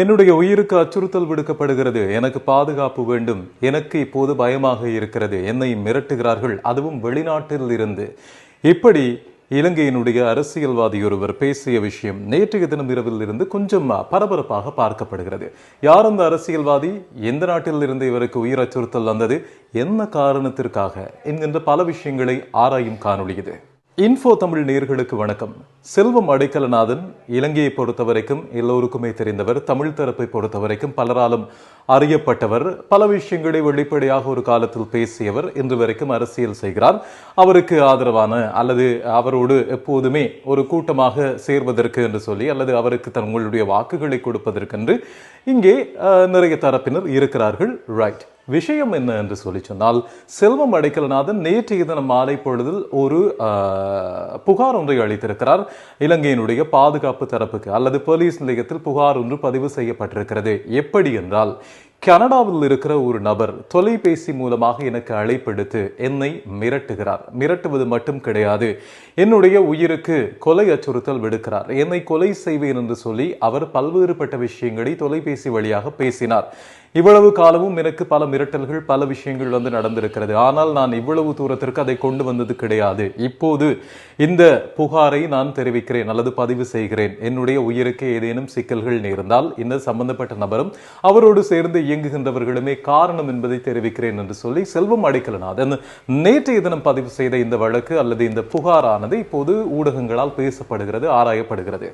என்னுடைய உயிருக்கு அச்சுறுத்தல் விடுக்கப்படுகிறது. எனக்கு பாதுகாப்பு வேண்டும். எனக்கு இப்போது பயமாக இருக்கிறது. என்னை மிரட்டுகிறார்கள். அதுவும் வெளிநாட்டில் இருந்து இப்படி இலங்கையினுடைய அரசியல்வாதி ஒருவர் பேசிய விஷயம் நேற்றைய தினம் இரவில் இருந்து கொஞ்சம் பரபரப்பாக பார்க்கப்படுகிறது. யார் அந்த அரசியல்வாதி? எந்த நாட்டில் இருந்து இவருக்கு உயிர் அச்சுறுத்தல் வந்தது? என்ன காரணத்திற்காக? என்கின்ற பல விஷயங்களை ஆராயும் காணொளி இது இன்ஃபோ தமிழ் நேர்களுக்கு வணக்கம். செல்வம் அடைக்கலநாதன் இலங்கையை பொறுத்தவரைக்கும் எல்லோருக்குமே தெரிந்தவர் தமிழ் தரப்பை பொறுத்தவரைக்கும் பலராலும் அறியப்பட்டவர் பல விஷயங்களை வெளிப்படையாக ஒரு காலத்தில் பேசியவர் இன்று வரைக்கும் அரசியல் செய்கிறார். அவருக்கு ஆதரவான அல்லது அவரோடு எப்போதுமே ஒரு கூட்டமாக சேர்வதற்கு என்று சொல்லி அல்லது அவருக்கு தங்களுடைய வாக்குகளை கொடுப்பதற்கென்று இங்கே நிறைய தரப்பினர் இருக்கிறார்கள். ரைட் விஷயம் என்ன என்று சொல்லி சொன்னால் செல்வம் அடைக்கலநாதன் நேற்றைய தினம் மாலை பொழுதில் ஒரு புகார் ஒன்றை அளித்திருக்கிறார். இலங்கையினுடைய பாதுகாப்பு தரப்புக்கு அல்லது போலீஸ் நிலையத்தில் புகார் ஒன்று பதிவு செய்யப்பட்டிருக்கிறது. எப்படி என்றால் கனடாவில் இருக்கிற ஒரு நபர் தொலைபேசி மூலமாக எனக்கு அழைப்பெடுத்து என்னை மிரட்டுகிறார். மிரட்டுவது மட்டும் கிடையாது. என்னுடைய உயிருக்கு கொலை அச்சுறுத்தல் விடுக்கிறார். என்னை கொலை செய்வேன் என்று சொல்லி அவர் பல்வேறுபட்ட விஷயங்களை தொலைபேசி வழியாக பேசினார். இவ்வளவு காலமும் எனக்கு பல மிரட்டல்கள் பல விஷயங்கள் வந்து நடந்திருக்கிறது. ஆனால் நான் இவ்வளவு தூரத்திற்கு அதை கொண்டு வந்தது கிடையாது. இப்போது இந்த புகாரை நான் தெரிவிக்கிறேன் அல்லது பதிவு செய்கிறேன். என்னுடைய உயிருக்கு ஏதேனும் சிக்கல்கள் நேர்ந்தால் இந்த சம்பந்தப்பட்ட நபரும் அவரோடு சேர்ந்து இயங்குகின்றவர்களுமே காரணம் என்பதை தெரிவிக்கிறேன் என்று சொல்லி செல்வம் அடைக்கலநாதன் நேற்றைய தினம் பதிவு செய்த இந்த வழக்கு அல்லது இந்த புகாரானது இப்போது ஊடகங்களால் பேசப்படுகிறது ஆராயப்படுகிறது.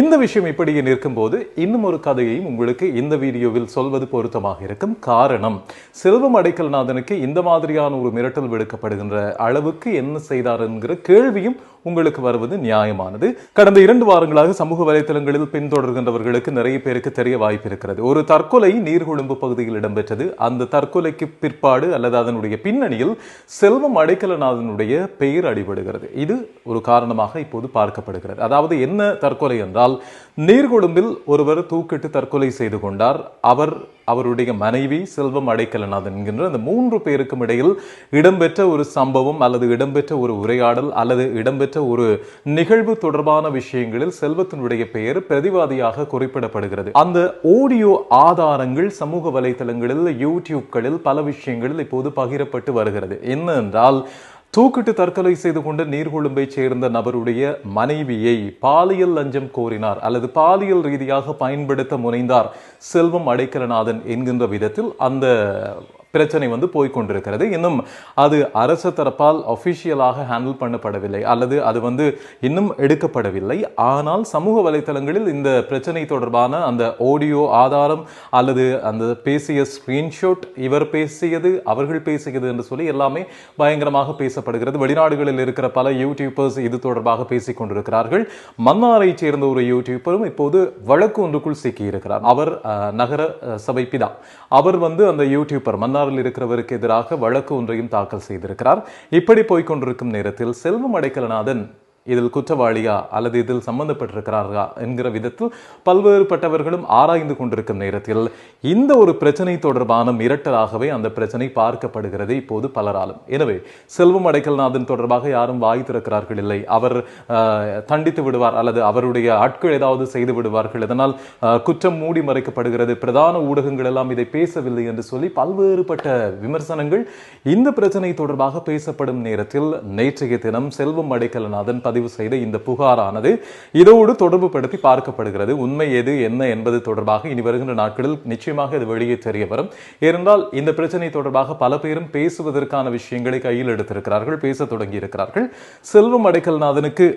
இந்த விஷயம் இப்படியே நிற்கும்போது இன்னும் ஒரு கதையையும் உங்களுக்கு இந்த வீடியோவில் சொல்வது பொருத்தமாக இருக்கும். காரணம் செல்வம் அடைக்கல்நாதனுக்கு இந்த மாதிரியான ஒரு மிரட்டல் விடுக்கப்படுகின்ற அளவுக்கு என்ன செய்தார் என்கிற கேள்வியும் உங்களுக்கு வருவது நியாயமானது. கடந்த இரண்டு வாரங்களாக சமூக வலைத்தளங்களில் பின்தொடர்கின்றவர்களுக்கு நிறைய பேருக்கு தெரிய வாய்ப்பு இருக்கிறது. ஒரு தற்கொலை நீர்கொழும்பு பகுதியில் இடம்பெற்றது. அந்த தற்கொலைக்கு பிற்பாடு அல்லது அதனுடைய பின்னணியில் செல்வம் அடைக்கலநாதனுடைய பெயர் அடிபடுகிறது. இது ஒரு காரணமாக இப்போது பார்க்கப்படுகிறது. அதாவது என்ன தற்கொலை என்றால் நீர்கொழும்பில் ஒருவர் தூக்கிட்டு தற்கொலை செய்து கொண்டார். அவர் அவருடைய மனைவி செல்வம் அடைக்கலநாதன் என்கின்ற அந்த மூன்று பேருக்கும் இடையில் இடம்பெற்ற ஒரு சம்பவம் அல்லது இடம்பெற்ற ஒரு உரையாடல் அல்லது இடம்பெற்ற ஒரு நிகழ்வு தொடர்பான விஷயங்களில் செல்வத்தினுடைய பெயர் பிரதிவாதியாக குறிப்பிடப்படுகிறது. அந்த ஆடியோ ஆதாரங்கள் சமூக வலைதளங்களில் யூடியூப்களில் பல விஷயங்களில் இப்போது பகிரப்பட்டு வருகிறது. என்ன என்றால் தூக்கிட்டு தற்கொலை செய்து கொண்ட நீர்கொழும்பை சேர்ந்த நபருடைய மனைவியை பாலியல் லஞ்சம் கோரினார் அல்லது பாலியல் ரீதியாக பயன்படுத்த முனைந்தார் செல்வம் அடைக்கலநாதன் என்கின்ற விதத்தில் அந்த பிரச்சனை வந்து போய்க்கொண்டிருக்கிறது. இன்னும் அது அரசு தரப்பால் அஃபிஷியலாக ஹேண்டில் பண்ணப்படவில்லை. அல்லது அது வந்து இன்னும் எடுக்கப்படவில்லை. ஆனால் சமூக வலைத்தளங்களில் இந்த பிரச்சனை தொடர்பான அந்த ஆடியோ ஆதாரம் அல்லது அந்த பேசிய ஸ்கிரீன்ஷாட் இவர் பேசியது அவர்கள் பேசியது என்று சொல்லி எல்லாமே பயங்கரமாக பேசப்படுகிறது. வெளிநாடுகளில் இருக்கிற பல யூடியூபர்ஸ் இது தொடர்பாக பேசிக் கொண்டிருக்கிறார்கள். மன்னாரை சேர்ந்த ஒரு யூடியூபரும் இப்போது வழக்கு ஒன்றுக்குள் சிக்கியிருக்கிறார். அவர் நகர சபை பிதா. அவர் வந்து அந்த யூடியூபர் மன்னாரில் இருக்கிறவருக்கு எதிராக வழக்கு ஒன்றையும் தாக்கல் செய்திருக்கிறார். இப்படி போய்கொண்டிருக்கும் நேரத்தில் செல்வம் அடைக்கலநாதன் இதில் குற்றவாளியா அல்லது இதில் சம்பந்தப்பட்டிருக்கிறார்களா என்கிற விதத்தில் பல்வேறுபட்டவர்களும் ஆராய்ந்து கொண்டிருக்கும் நேரத்தில் இந்த ஒரு பிரச்சனை தொடர்பான மிரட்டலாகவே அந்த பிரச்சனை பார்க்கப்படுகிறது இப்போது பலராலும். எனவே செல்வம் அடைக்கல்நாதன் தொடர்பாக யாரும் வாய் திறக்கிறார்கள் இல்லை. அவர் தண்டித்து விடுவார் அல்லது அவருடைய ஆட்கள் ஏதாவது செய்து விடுவார்கள். இதனால் குற்றம் மூடி மறைக்கப்படுகிறது. பிரதான ஊடகங்கள் எல்லாம் இதை பேசவில்லை என்று சொல்லி பல்வேறுபட்ட விமர்சனங்கள் இந்த பிரச்சனை தொடர்பாக பேசப்படும் நேரத்தில் நேற்றைய தினம் செல்வம் அடைக்கல்நாதன் பதிவு செய்த இந்த புகாரானது இதோடு தொடர்பு படுத்தி பார்க்கப்படுகிறது. உண்மை எது என்ன என்பது தொடர்பாக இனி வருகின்ற நாட்களில் நிச்சயமாக இது வெளியே தெரிய வரும். ஏனென்றால் இந்த பிரச்சனை தொடர்பாக பல பேரும் பேசுவதற்கான விஷயங்களை கையில் எடுத்திருக்கிறார்கள் பேச தொடங்கி இருக்கிறார்கள் செல்வம் அடைக்கல்நாதனுக்கு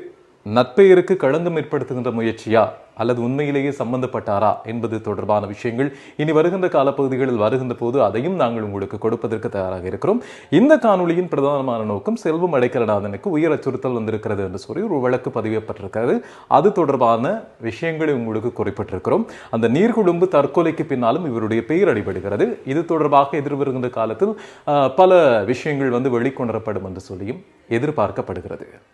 நற்பெயருக்கு களங்கம் ஏற்படுத்துகின்ற முயற்சியா? அல்லது உண்மையிலேயே சம்பந்தப்பட்டாரா? என்பது தொடர்பான விஷயங்கள் இனி வருகின்ற காலப்பகுதிகளில் வருகின்ற போது அதையும் நாங்கள் உங்களுக்கு கொடுப்பதற்கு தயாராக இருக்கிறோம். இந்த காணொலியின் பிரதானமான நோக்கம் செல்வம் அடைக்கலநாதனுக்கு உயர் அச்சுறுத்தல் வந்திருக்கிறது என்று சொல்லி ஒரு வழக்கு பதிவேற்பட்டிருக்கிறது அது தொடர்பான விஷயங்களை உங்களுக்கு குறிப்பிட்டிருக்கிறோம். அந்த நீர்குழும்பு தற்கொலைக்கு பின்னாலும் இவருடைய பெயர் அடிபடுகிறது. இது தொடர்பாக எதிர்வருகின்ற காலத்தில் பல விஷயங்கள் வந்து வெளிக்கொணரப்படும் என்று சொல்லியும் எதிர்பார்க்கப்படுகிறது.